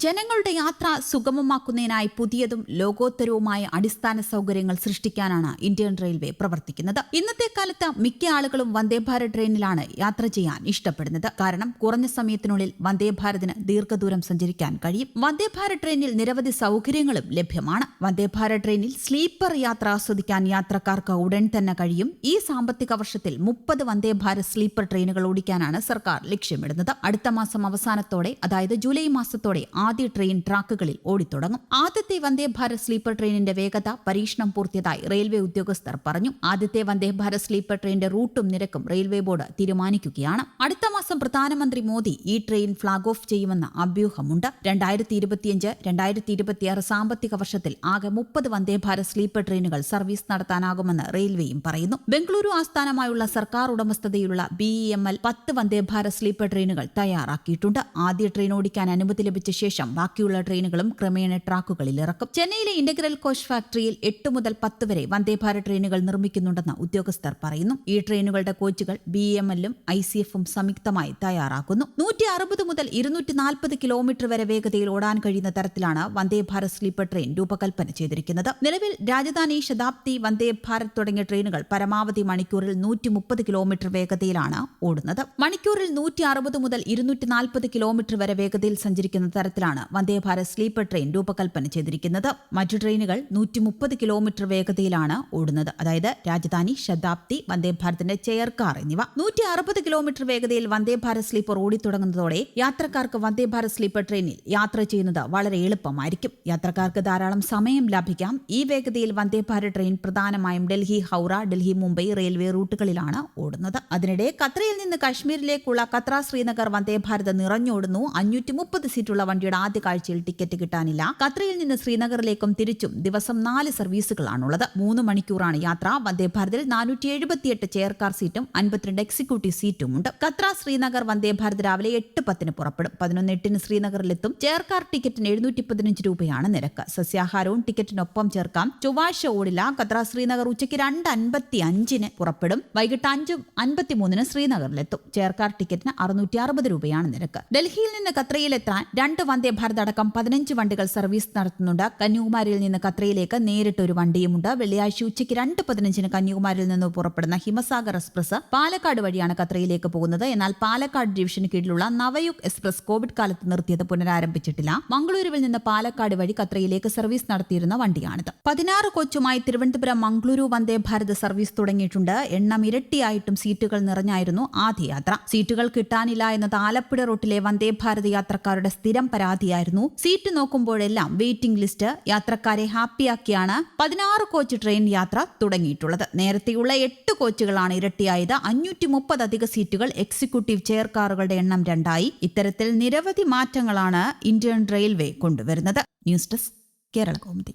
ജനങ്ങളുടെ യാത്ര സുഗമമാക്കുന്നതിനായി പുതിയതും ലോകോത്തരവുമായ അടിസ്ഥാന സൗകര്യങ്ങൾ സൃഷ്ടിക്കാനാണ് ഇന്ത്യൻ റെയിൽവേ പ്രവർത്തിക്കുന്നത്. ഇന്നത്തെ കാലത്ത് മിക്ക ആളുകളും വന്ദേഭാരത് ട്രെയിനിലാണ് യാത്ര ചെയ്യാൻ ഇഷ്ടപ്പെടുന്നത്. കാരണം കുറഞ്ഞ സമയത്തിനുള്ളിൽ വന്ദേഭാരതിന് ദീർഘദൂരം സഞ്ചരിക്കാൻ കഴിയും. വന്ദേഭാരത് ട്രെയിനിൽ നിരവധി സൗകര്യങ്ങളും ലഭ്യമാണ്. വന്ദേഭാരത് ട്രെയിനിൽ സ്ലീപ്പർ യാത്ര ആസ്വദിക്കാൻ യാത്രക്കാർക്ക് ഉടൻ തന്നെ കഴിയും. ഈ സാമ്പത്തിക വർഷത്തിൽ മുപ്പത് വന്ദേഭാരത് സ്ലീപ്പർ ട്രെയിനുകൾ ഓടിക്കാനാണ് സർക്കാർ ലക്ഷ്യമിടുന്നത്. അടുത്ത മാസം അവസാനത്തോടെ അതായത് ജൂലൈ മാസത്തോടെ ആദ്യ ട്രെയിൻ ട്രാക്കുകളിൽ ഓടിത്തുടങ്ങും. ആദ്യത്തെ വന്ദേ ഭാരത് സ്ലീപ്പർ ട്രെയിനിന്റെ വേഗത പരീക്ഷണം പൂർത്തിയതായി റെയിൽവേ ഉദ്യോഗസ്ഥർ പറഞ്ഞു. ആദ്യത്തെ വന്ദേ ഭാരത് സ്ലീപ്പർ ട്രെയിനിന്റെ റൂട്ടും നിരക്കും റെയിൽവേ ബോർഡ് തീരുമാനിക്കുകയാണ്. അടുത്ത മാസം പ്രധാനമന്ത്രി മോദി ഈ ട്രെയിൻ ഫ്ളാഗ് ഓഫ് ചെയ്യുമെന്ന അഭ്യൂഹമുണ്ട്. രണ്ടായിരത്തി ഇരുപത്തിയഞ്ച് രണ്ടായിരത്തി ഇരുപത്തിയാറ് സാമ്പത്തിക വർഷത്തിൽ ആകെ മുപ്പത് വന്ദേ ഭാരത് സ്ലീപ്പർ ട്രെയിനുകൾ സർവീസ് നടത്താനാകുമെന്ന് റെയിൽവേയും പറയുന്നു. ബംഗളൂരു ആസ്ഥാനമായുള്ള സർക്കാർ ഉടമസ്ഥതയിലുള്ള ബി എം എൽ പത്ത് വന്ദേ ഭാരത് സ്ലീപ്പർ ട്രെയിനുകൾ തയ്യാറാക്കിയിട്ടുണ്ട്. ആദ്യ ട്രെയിൻ ഓടിക്കാൻ അനുമതി ലഭിച്ച ശേഷം ബാക്കിയുള്ള ട്രെയിനുകളും ക്രമേണ ട്രാക്കുകളിൽ ഇറക്കും. ചെന്നൈയിലെ ഇന്റഗ്രൽ കോച്ച് ഫാക്ടറിയിൽ എട്ട് മുതൽ പത്ത് വരെ വന്ദേ ഭാരത് ട്രെയിനുകൾ നിർമ്മിക്കുന്നുണ്ടെന്ന് ഉദ്യോഗസ്ഥർ പറയുന്നു. ഈ ട്രെയിനുകളുടെ കോച്ചുകൾ ബി എം എല്ലും ഐ സി എഫും സംയുക്തമായി തയ്യാറാക്കുന്നു. നൂറ്റി അറുപത് മുതൽ ഇരുന്നൂറ്റി നാൽപ്പത് കിലോമീറ്റർ വരെ വേഗതയിൽ ഓടാൻ കഴിയുന്ന തരത്തിലാണ് വന്ദേ ഭാരത് സ്ലീപ്പർ ട്രെയിൻ രൂപകൽപ്പന ചെയ്തിരിക്കുന്നത്. നിലവിൽ രാജധാനി ശതാബ്ദി വന്ദേ ഭാരത് തുടങ്ങിയ ട്രെയിനുകൾ പരമാവധി മണിക്കൂറിൽ നൂറ്റി മുപ്പത് കിലോമീറ്റർ വേഗതയിലാണ് ഓടുന്നത്. മണിക്കൂറിൽ നൂറ്റി അറുപത് മുതൽ ഇരുന്നൂറ്റി നാൽപ്പത് കിലോമീറ്റർ വരെ വേഗതയിൽ സഞ്ചരിക്കുന്ന തരത്തിലാണ് വന്ദേ ഭാരത് സ്ലീപ്പർ ട്രെയിൻ രൂപകൽപ്പന ചെയ്തിരിക്കുന്നത്. മറ്റു ട്രെയിനുകൾ നൂറ്റി മുപ്പത് കിലോമീറ്റർ വേഗതയിലാണ് ഓടുന്നത്. അതായത് രാജധാനി ശതാബ്ദി വന്ദേ ഭാരതിന്റെ ചെയർ കാർ എന്നിവ. നൂറ്റി അറുപത് കിലോമീറ്റർ വേഗതയിൽ വന്ദേഭാരത് സ്ലീപ്പർ ഓടിത്തുടങ്ങുന്നതോടെ യാത്രക്കാർക്ക് വന്ദേഭാരത് സ്ലീപ്പർ ട്രെയിനിൽ യാത്ര ചെയ്യുന്നത് വളരെ എളുപ്പമായിരിക്കും. യാത്രക്കാർക്ക് ധാരാളം സമയം ലാഭിക്കാം. ഈ വേഗതയിൽ വന്ദേഭാരത് ട്രെയിൻ പ്രധാനമായും ഡൽഹി ഹൗറ ഡൽഹി മുംബൈ റെയിൽവേ റൂട്ടുകളിലാണ് ഓടുന്നത്. അതിനിടെ ഖത്രയിൽ നിന്ന് കാശ്മീരിലേക്കുള്ള ഖത്ര ശ്രീനഗർ വന്ദേഭാരത് നിറഞ്ഞോടുന്നു. അഞ്ഞൂറ്റി മുപ്പത് സീറ്റുള്ള വണ്ടിയുടെ ആദ്യ കാഴ്ചയിൽ ടിക്കറ്റ് കിട്ടാനില്ല. ഖത്രയിൽ നിന്ന് ശ്രീനഗറിലേക്കും തിരിച്ചും ദിവസം നാല് സർവീസുകളാണുള്ളത്. മൂന്ന് മണിക്കൂറാണ് യാത്ര. വന്ദേ ഭാരതിൽ നാനൂറ്റി എഴുപത്തിയെട്ട് ചെയർകാർ സീറ്റും അൻപത്തിരണ്ട് എക്സിക്യൂട്ടീവ് സീറ്റും ഉണ്ട് ഖത്ര ശ്രീനഗർ വന്ദേ ഭാരത് രാവിലെ എട്ട് പത്തിന് പുറപ്പെടും. പതിനൊന്ന് എട്ടിന് ശ്രീനഗറിലെത്തും. ചെയർകാർ ടിക്കറ്റിന് എഴുന്നൂറ്റി പതിനഞ്ച് രൂപയാണ് നിരക്ക്. സസ്യാഹാരവും ടിക്കറ്റിനൊപ്പം ചേർക്കാം. ചൊവ്വാഴ്ച ഓടില്ല. ഖത്ര ശ്രീനഗർ ഉച്ചയ്ക്ക് രണ്ട് അൻപത്തി അഞ്ചിന് പുറപ്പെടും. വൈകിട്ട് അഞ്ച് അൻപത്തിമൂന്നിന് ശ്രീനഗറിലെത്തും. ചെയർകാർ ടിക്കറ്റിന് അറുന്നൂറ്റി അറുപത് രൂപയാണ് നിരക്ക്. ഡൽഹിയിൽ നിന്ന് ഖത്രയിലെത്താൻ രണ്ട് വന്ദേ ഭാരത് അടക്കം പതിനഞ്ച് വണ്ടികൾ സർവീസ് നടത്തുന്നുണ്ട്. കന്യാകുമാരിയിൽ നിന്ന് കത്രയിലേക്ക് നേരിട്ട് ഒരു വണ്ടിയുമുണ്ട്. വെള്ളിയാഴ്ച ഉച്ചയ്ക്ക് രണ്ട് പതിനഞ്ചിന് കന്യാകുമാരിയിൽ നിന്ന് പുറപ്പെടുന്ന ഹിമസാഗർ എക്സ്പ്രസ് പാലക്കാട് വഴിയാണ് കത്രയിലേക്ക് പോകുന്നത്. എന്നാൽ പാലക്കാട് ഡിവിഷന് കീഴിലുള്ള നവയുഗ് എക്സ്പ്രസ് കോവിഡ് കാലത്ത് നിർത്തിയത് പുനരാരംഭിച്ചിട്ടില്ല. മംഗളൂരുവിൽ നിന്ന് പാലക്കാട് വഴി കത്രയിലേക്ക് സർവീസ് നടത്തിയിരുന്ന വണ്ടിയാണിത്. പതിനാറ് കൊച്ചുമായി തിരുവനന്തപുരം മംഗളൂരു വന്ദേ ഭാരത് സർവീസ് തുടങ്ങിയിട്ടുണ്ട്. എണ്ണം ഇരട്ടിയായിട്ടും സീറ്റുകൾ നിറഞ്ഞായിരുന്നു ആദ്യ യാത്ര സീറ്റുകൾ കിട്ടാനില്ല എന്നത് ആലപ്പുഴ റൂട്ടിലെ വന്ദേ ഭാരത് യാത്രക്കാരുടെ സ്ഥിരം പരാതിയായിരുന്നു. സീറ്റ് നോക്കുമ്പോഴെല്ലാം വെയിറ്റിംഗ് ലിസ്റ്റ് യാത്രക്കാരെ ഹാപ്പിയാക്കിയാണ് പതിനാറ് കോച്ച് ട്രെയിൻ യാത്ര തുടങ്ങിയിട്ടുള്ളത്. നേരത്തെയുള്ള എട്ട് കോച്ചുകളാണ് ഇരട്ടിയായത്. അഞ്ഞൂറ്റി മുപ്പത് അധിക സീറ്റുകൾ എക്സിക്യൂട്ടീവ് ചെയർ കാറുകളുടെ എണ്ണം രണ്ടായി. ഇത്തരത്തിൽ നിരവധി മാറ്റങ്ങളാണ് ഇന്ത്യൻ റെയിൽവേ കൊണ്ടുവരുന്നത്. News desk Kerala Kaumudi.